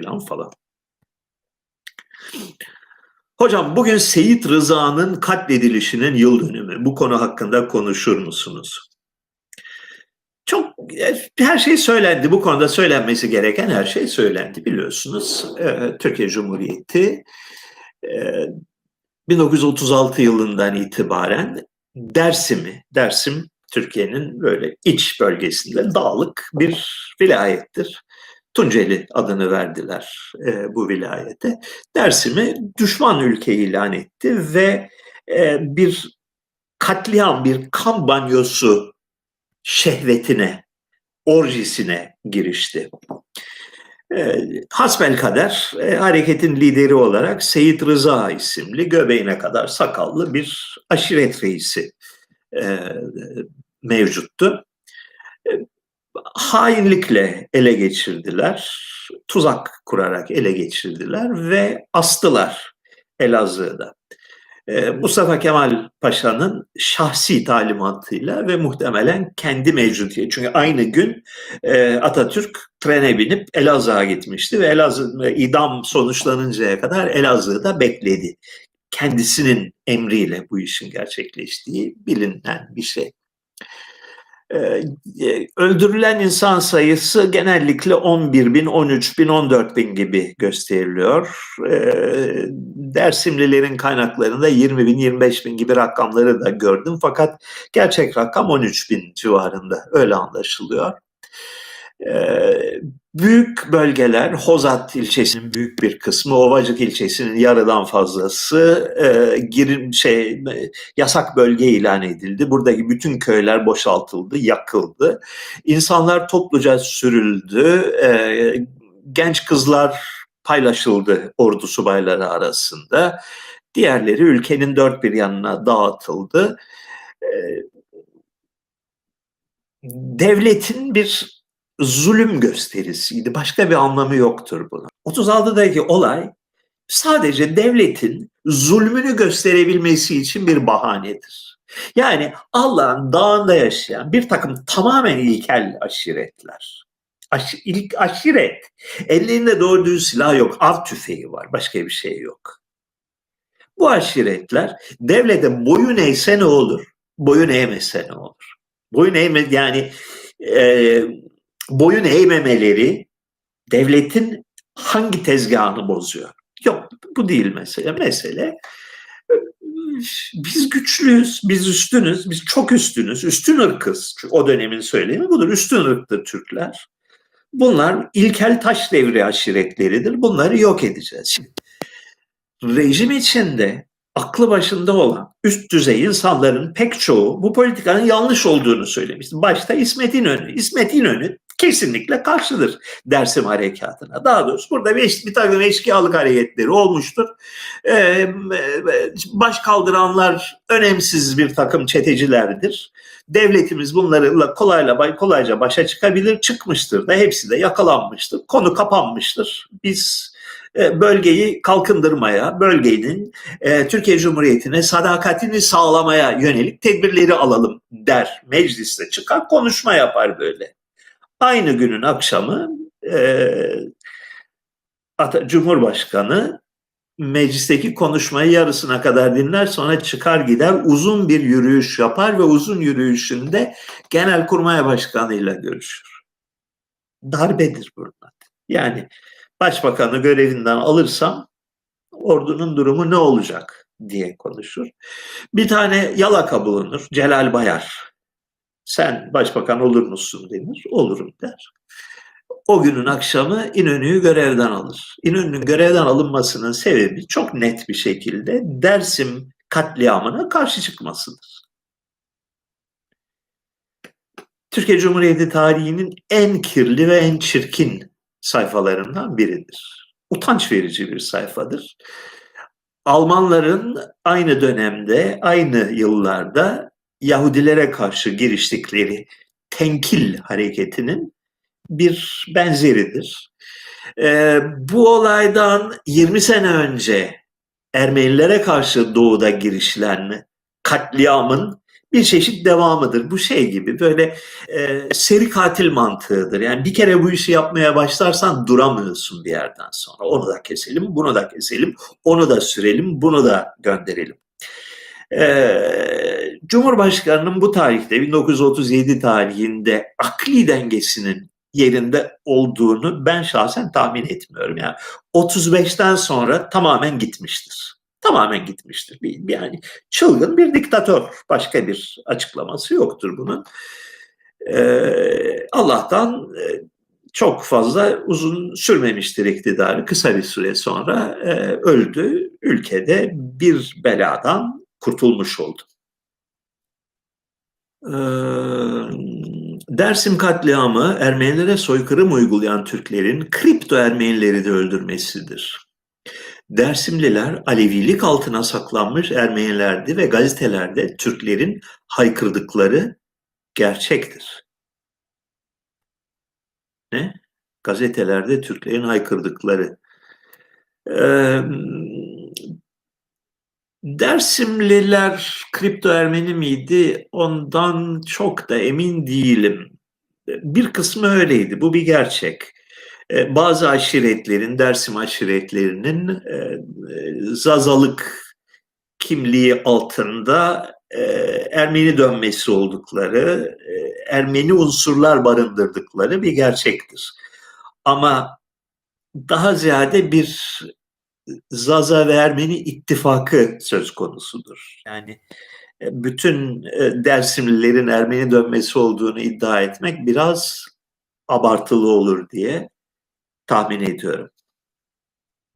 filan falan. Hocam bugün Seyit Rıza'nın katledilişinin yıl dönümü. Bu konu hakkında konuşur musunuz? Çok her şey söylendi. Bu konuda söylenmesi gereken her şey söylendi biliyorsunuz. Ee, Türkiye Cumhuriyeti e, 1936 yılından itibaren Dersim'i, Dersim Türkiye'nin böyle iç bölgesinde dağlık bir vilayettir. Tunceli adını verdiler e, bu vilayete. Dersim'i düşman ülke ilan etti ve e, bir katliam, bir kan banyosu şehvetine, orjisine girişti. E, hasbel kader e, hareketin lideri olarak Seyit Rıza isimli göbeğine kadar sakallı bir aşiret reisi e, mevcuttu. E, hainlikle ele geçirdiler, tuzak kurarak ele geçirdiler ve astılar Elazığ'da. Ee, Mustafa Kemal Paşa'nın şahsi talimatıyla ve muhtemelen kendi mevcudiyeti. Çünkü aynı gün e, Atatürk trene binip Elazığ'a gitmişti ve Elazığ idam sonuçlanıncaya kadar Elazığ'da bekledi. Kendisinin emriyle bu işin gerçekleştiği bilinen bir şey. Ee, e, öldürülen insan sayısı genellikle 11 bin, 13 bin, 14 bin gibi gösteriliyor. Ee, Dersimlilerin kaynaklarında 20 bin, 25 bin gibi rakamları da gördüm. Fakat gerçek rakam 13 bin civarında öyle anlaşılıyor. Ee, büyük bölgeler, Hozat ilçesinin büyük bir kısmı, Ovacık ilçesinin yarıdan fazlası e, girim şey yasak bölge ilan edildi. Buradaki bütün köyler boşaltıldı, yakıldı. İnsanlar topluca sürüldü. E, genç kızlar paylaşıldı ordu subayları arasında. Diğerleri ülkenin dört bir yanına dağıtıldı. E, devletin bir zulüm gösterisiydi. Başka bir anlamı yoktur bunun. 36'daki olay sadece devletin zulmünü gösterebilmesi için bir bahanedir. Yani Allah'ın dağında yaşayan bir takım tamamen ilkel aşiretler. Aş, ilk aşiret. Ellerinde doğru silah yok. Av tüfeği var. Başka bir şey yok. Bu aşiretler devlete boyun eğse ne olur? Boyun eğmese ne olur? Boyun eğme yani e, boyun eğmemeleri devletin hangi tezgahını bozuyor? Yok bu değil mesele. Mesele biz güçlüyüz, biz üstünüz, biz çok üstünüz, üstün ırkız. O dönemin söylemi budur. Üstün ırktır Türkler. Bunlar ilkel taş devri aşiretleridir. Bunları yok edeceğiz. Şimdi, rejim içinde aklı başında olan üst düzey insanların pek çoğu bu politikanın yanlış olduğunu söylemişti. Başta İsmet İnönü. İsmet İnönü kesinlikle karşıdır Dersim harekatına. Daha doğrusu burada bir, bir takım eşkıyalık hareketleri olmuştur. Ee, baş kaldıranlar önemsiz bir takım çetecilerdir. Devletimiz bunlarla kolayla kolayca başa çıkabilir, çıkmıştır da hepsi de yakalanmıştır. Konu kapanmıştır. Biz e, bölgeyi kalkındırmaya, bölgenin e, Türkiye Cumhuriyeti'ne sadakatini sağlamaya yönelik tedbirleri alalım der. Mecliste çıkar konuşma yapar böyle. Aynı günün akşamı e, Cumhurbaşkanı meclisteki konuşmayı yarısına kadar dinler sonra çıkar gider uzun bir yürüyüş yapar ve uzun yürüyüşünde Genelkurmay Başkanı ile görüşür. Darbedir bunlar. Yani başbakanı görevinden alırsam ordunun durumu ne olacak diye konuşur. Bir tane yalaka bulunur Celal Bayar. Sen başbakan olur musun denir. Olurum der. O günün akşamı İnönü'yü görevden alır. İnönü'nün görevden alınmasının sebebi çok net bir şekilde Dersim katliamına karşı çıkmasıdır. Türkiye Cumhuriyeti tarihinin en kirli ve en çirkin sayfalarından biridir. Utanç verici bir sayfadır. Almanların aynı dönemde, aynı yıllarda Yahudilere karşı giriştikleri tenkil hareketinin bir benzeridir. Ee, bu olaydan 20 sene önce Ermenilere karşı doğuda girişilen katliamın bir çeşit devamıdır. Bu şey gibi böyle e, seri katil mantığıdır. Yani bir kere bu işi yapmaya başlarsan duramıyorsun bir yerden sonra. Onu da keselim, bunu da keselim, onu da sürelim, bunu da gönderelim. Ee, Cumhurbaşkanının bu tarihte 1937 tarihinde akli dengesinin yerinde olduğunu ben şahsen tahmin etmiyorum. Yani 35'ten sonra tamamen gitmiştir. Tamamen gitmiştir. Bir, yani çılgın bir diktatör. Başka bir açıklaması yoktur bunun. Ee, Allah'tan e, çok fazla uzun sürmemiştir iktidarı. Kısa bir süre sonra e, öldü. Ülkede bir beladan kurtulmuş oldu. Ee, Dersim katliamı Ermenilere soykırım uygulayan Türklerin kripto Ermenileri de öldürmesidir. Dersimliler Alevilik altına saklanmış Ermenilerdi ve gazetelerde Türklerin haykırdıkları gerçektir. Ne? Gazetelerde Türklerin haykırdıkları. Ee, Dersimliler kripto Ermeni miydi? Ondan çok da emin değilim. Bir kısmı öyleydi. Bu bir gerçek. Ee, bazı aşiretlerin, Dersim aşiretlerinin e, Zazalık kimliği altında e, Ermeni dönmesi oldukları, e, Ermeni unsurlar barındırdıkları bir gerçektir. Ama daha ziyade bir Zaza ve Ermeni ittifakı söz konusudur. Yani bütün Dersimlilerin Ermeni dönmesi olduğunu iddia etmek biraz abartılı olur diye tahmin ediyorum.